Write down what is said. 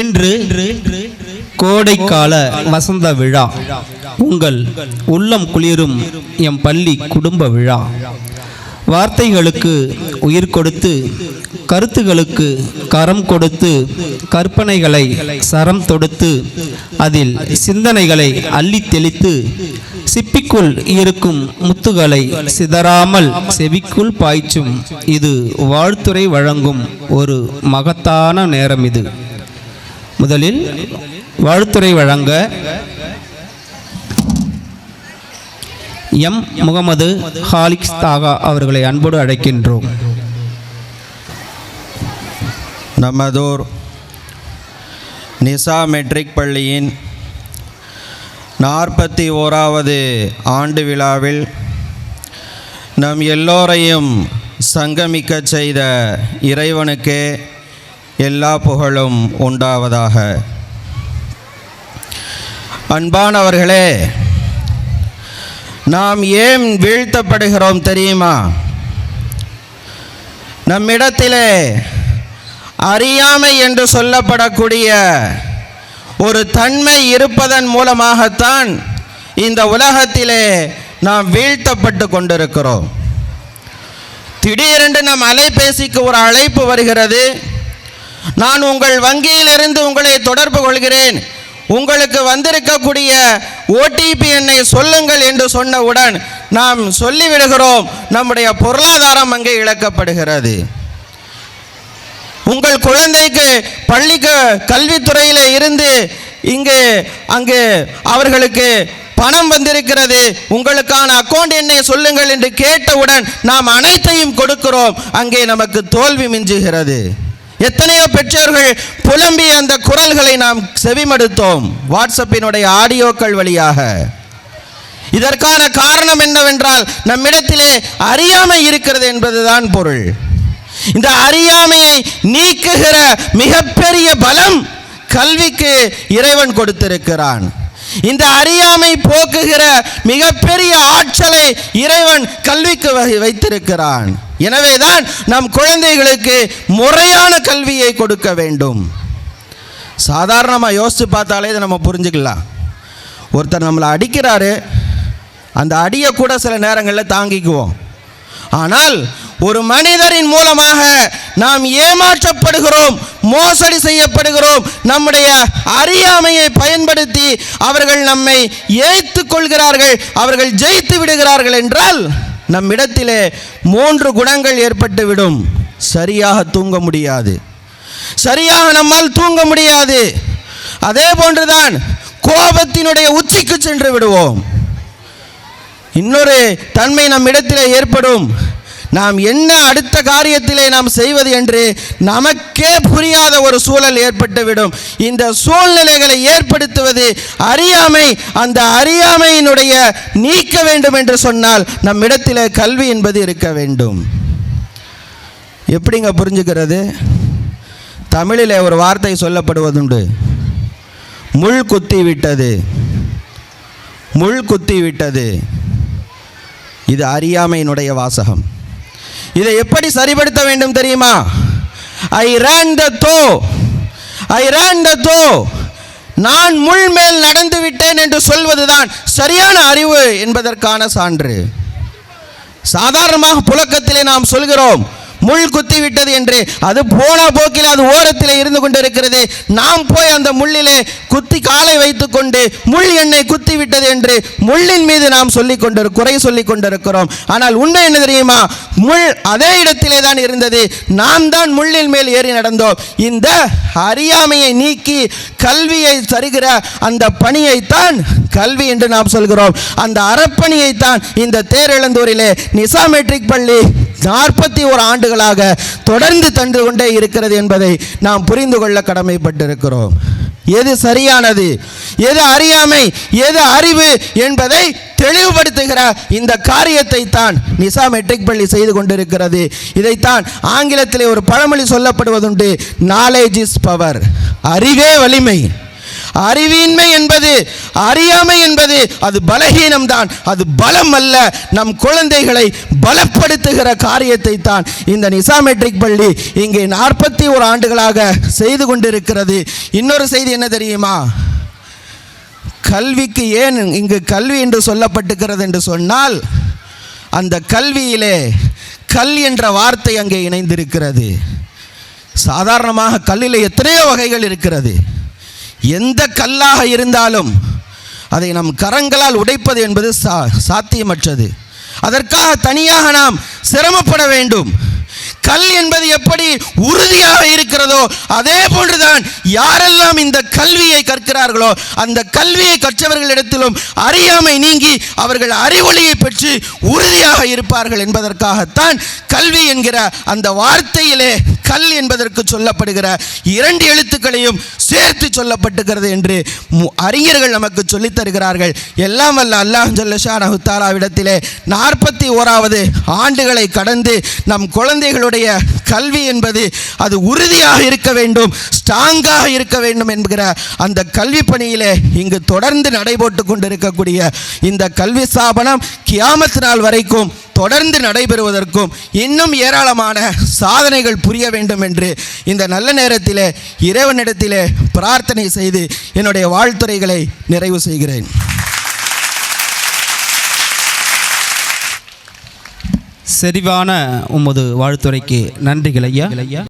இன்று கோடைக்கால வசந்த விழா. உங்கள் உள்ளம் குளிரும் எம் பள்ளி குடும்ப விழா. வார்த்தைகளுக்கு உயிர் கொடுத்து கருத்துகளுக்கு கரம் கொடுத்து கற்பனைகளை சரம் தொடுத்து அதில் சிந்தனைகளை அள்ளி தெளித்து சிப்பிக்குள் இருக்கும் முத்துகளை சிதறாமல் செவிக்குள் பாய்ச்சும். இது வாழ்த்துரை வழங்கும் ஒரு மகத்தான நேரம் இது. முதலில் வாழ்த்துறை வழங்க எம் முகமது ஹாலிக்ஸ் தாகா அவர்களை அன்போடு அழைக்கின்றோம். நமதூர் நிசா மெட்ரிக் பள்ளியின் நாற்பத்தி ஓராவது ஆண்டு விழாவில் நம் எல்லோரையும் சங்கமிக்கச் செய்த இறைவனுக்கே எல்லா புகழும் உண்டாவதாக. அன்பானவர்களே நாம் ஏன் வீழ்த்தப்படுகிறோம் தெரியுமா? நம்மிடத்திலே அறியாமை என்று சொல்லப்படக்கூடிய ஒரு தன்மை இருப்பதன் மூலமாகத்தான் இந்த உலகத்திலே நாம் வீழ்த்தப்பட்டு கொண்டிருக்கிறோம். திடீரென்று நம் அலைபேசிக்கு ஒரு அழைப்பு வருகிறது. நான் உங்கள் வங்கியிலிருந்து உங்களை தொடர்பு கொள்கிறேன். உங்களுக்கு வந்திருக்கக்கூடிய ஓடிபி எண்ணை சொல்லுங்கள் என்று சொன்னவுடன் நாம் சொல்லிவிடுகிறோம். நம்முடைய பொருளாதாரம் அங்கே இழக்கப்படுகிறது. உங்கள் குழந்தைக்கு பள்ளிக்கு கல்வித்துறையில் இருந்து இங்கு அங்கு அவர்களுக்கு பணம் வந்திருக்கிறது. உங்களுக்கான அக்கௌண்ட் எண்ணை சொல்லுங்கள் என்று கேட்டவுடன் நாம் அனைத்தையும் கொடுக்கிறோம். அங்கே நமக்கு தோல்வி மிஞ்சுகிறது. எத்தனையோ பெற்றோர்கள் புலம்பிய அந்த குரல்களை நாம் செவிமடுத்தோம். வாட்ஸ்அப்பினுடைய ஆடியோக்கள் வழியாக. இதற்கான காரணம் என்னவென்றால் நம்மிடத்திலே அறியாமை இருக்கிறது என்பதுதான் பொருள். இந்த அறியாமையை நீக்குகிற மிகப்பெரிய பலம் கல்விக்கு இறைவன் கொடுத்திருக்கிறான். இந்த அறியாமை போக்குகிற மிகப்பெரிய ஆற்றலை இறைவன் கல்விக்கு வகை- வைத்திருக்கிறான். எனவேதான் நம் குழந்தைகளுக்கு முறையான கல்வியை கொடுக்க வேண்டும். சாதாரணமாக யோசித்து பார்த்தாலே இதை நம்ம புரிஞ்சுக்கலாம். ஒருத்தர் நம்மளை அடிக்கிறாரு அந்த அடியை கூட சில நேரங்களில் தாங்கிக்குவோம். ஆனால் ஒரு மனிதரின் மூலமாக நாம் ஏமாற்றப்படுகிறோம் மோசடி செய்யப்படுகிறோம் நம்முடைய அறியாமையை பயன்படுத்தி அவர்கள் நம்மை ஏய்த்து கொள்கிறார்கள் அவர்கள் ஜெயித்து விடுகிறார்கள் என்றால் நம்மிடத்திலே மூன்று குணங்கள் ஏற்பட்டுவிடும். சரியாக தூங்க முடியாது. சரியாக நம்மால் தூங்க முடியாது. அதே போன்றுதான் கோபத்தினுடைய உச்சிக்கு சென்று விடுவோம். இன்னொரு தன்மை நம் ஏற்படும். நாம் என்ன அடுத்த காரியத்திலே நாம் செய்வது என்று நமக்கே புரியாத ஒரு சூழல் ஏற்பட்டுவிடும். இந்த சூழ்நிலைகளை ஏற்படுத்துவது அறியாமை அந்த அறியாமையினுடைய நீக்க வேண்டும் என்று சொன்னால் நம் கல்வி என்பது இருக்க வேண்டும். எப்படிங்க புரிஞ்சுக்கிறது? தமிழிலே ஒரு வார்த்தை சொல்லப்படுவதுண்டு. முள் குத்தி விட்டது. முள் குத்தி விட்டது. இது அறியாமையினுடைய வாசகம். இதை எப்படி சரிப்படுத்த வேண்டும் தெரியுமா? ஐ ரேன் த தோ ஐ ரேன் த தோ நான் முள் மேல் நடந்து விட்டேன் என்று சொல்வதுதான் சரியான அறிவு என்பதற்கான சான்று. சாதாரணமாக புழக்கத்திலே நாம் சொல்கிறோம் முள் குத்தி விட்டது என்று. அது போன போக்கில் அது ஓரத்தில் இருந்து கொண்டிருக்கிறது. நாம் போய் அந்த முள்ளிலே குத்தி காலை வைத்துக்கொண்டு முள் எண்ணெய் குத்தி விட்டது என்று முள்ளின் மீது நாம் சொல்லிக் கொண்டிரு குறை சொல்லிக் கொண்டிருக்கிறோம். ஆனால் உண்மை என்ன தெரியுமா? முள் அதே இடத்திலே தான் இருந்தது. நாம் தான் முள்ளின் மேல் ஏறி நடந்தோம். இந்த அறியாமையை நீக்கி கல்வியை தருகிற அந்த பணியைத்தான் கல்வி என்று நாம் சொல்கிறோம். அந்த அறப்பணியைத்தான் இந்த தேரிழந்தூரிலே நிசா மெட்ரிக் பள்ளி நாற்பத்தி ஒரு ஆண்டுகளாக தொடர்ந்து தந்து கொண்டே இருக்கிறது என்பதை நாம் புரிந்து கொள்ள கடமைப்பட்டிருக்கிறோம். எது சரியானது? எது அறியாமை? எது அறிவு என்பதை தெளிவுபடுத்துகிற இந்த காரியத்தை தான் நிசா மெட்ரிக் பள்ளி செய்து கொண்டிருக்கிறது. இதைத்தான் ஆங்கிலத்திலே ஒரு பழமொழி சொல்லப்படுவதுண்டு நாலேஜ் இஸ் பவர் அறிவே வலிமை. அறிவின்மை என்பது அறியாமை என்பது அது பலகீனம்தான். அது பலம் அல்ல நம் குழந்தைகளை பலப்படுத்துகிற காரியத்தை தான் இந்த நிசா மெட்ரிக் பள்ளி இங்கே நாற்பத்தி ஒரு ஆண்டுகளாக செய்து கொண்டிருக்கிறது. இன்னொரு செய்தி என்ன தெரியுமா? கல்விக்கு ஏன் இங்கு கல்வி என்று சொல்லப்பட்டுகிறது என்று சொன்னால் அந்த கல்வியிலே கல் என்ற வார்த்தை அங்கே இணைந்திருக்கிறது. சாதாரணமாக கல்லில் எத்தனையோ வகைகள் இருக்கிறது. எந்த கல்லாக இருந்தாலும் அதை நம் கரங்களால் உடைப்பது என்பது சா சாத்தியமற்றது. அதற்காக தனியாக நாம் சிரமப்பட வேண்டும். கல் என்பது எப்படி உறுதியாக இருக்கிறதோ அதே போன்றுதான் யாரெல்லாம் இந்த கல்வியை கற்கிறார்களோ அந்த கல்வியை கற்றவர்களிடத்திலும் அறியாமை நீங்கி அவர்கள் அறிவொளியை பெற்று உறுதியாக இருப்பார்கள் என்பதற்காகத்தான் கல்வி என்கிற அந்த வார்த்தையிலே கல் என்பதற்கு சொல்லப்படுகிற இரண்டு எழுத்துக்களையும் சேர்த்து சொல்லப்பட்டுகிறது என்று மு- அறிஞர்கள் நமக்கு சொல்லித் தருகிறார்கள். எல்லாம் வல்ல அல்லாஹ் ஜல்லஷா தாலாவிடத்திலே நாற்பத்தி ஓராவது ஆண்டுகளை கடந்து நம் குழந்தைகளுடைய கல்வி என்பது அது உறுதியாக இருக்க வேண்டும் ஸ்ட்ராங்காக இருக்க வேண்டும் என்கிற அந்த கல்வி பணியிலே இங்கு தொடர்ந்து நடைபோட்டு கொண்டிருக்கக்கூடிய இந்த கல்வி ஸ்தாபனம் கியாமத் நாள் வரைக்கும் தொடர்ந்து நடைபெறுவதற்கும் இன்னும் ஏராளமான சாதனைகள் புரிய வேண்டும் என்று இந்த நல்ல நேரத்திலே இறைவனிடத்திலே பிரார்த்தனை செய்து என்னுடைய வாழ்த்துறைகளை நிறைவு செய்கிறேன். செறிவான உமது வாழ்த்துரைக்கு நன்றிகள் ஐயா.